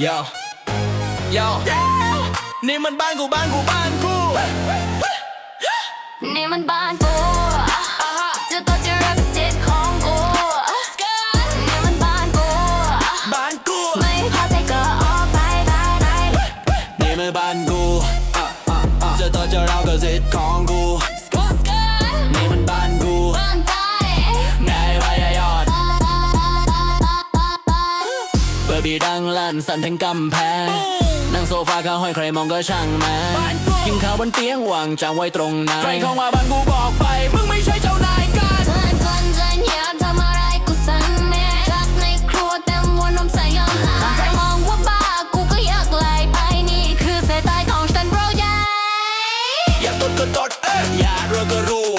โยโยนี่มันบ้านกูบ้านกูบ้านกู นี่มันบ้านกูจะต้องจะรักสิทธิ์ของกูนี่มันบ้านกูบ้านกู ไม่พอใจก็ออกไปไปไปนี่มันบ้านกู บีดังลั่นสั่นทั้งกำแพงนั่งโซฟาข้าห้อยใครมองก็ช่างแม่กินข้าวบนเตียงวางจังไว้ตรงนั้นใครเข้ามาบ้านกูบอกไป มึงไม่ใช่เจ้านายกันเพื่อนคนจนยามทำอะไรกูสั่งแม่รักในครัวเต็มวนนมใส่ยอมหายใครมองว่าบ้ากูก็อยากไหลไปนี่คือสายตาของฉันโปรยใหอยากตดก็ตดเอ้ยอยากรู้ก็รู้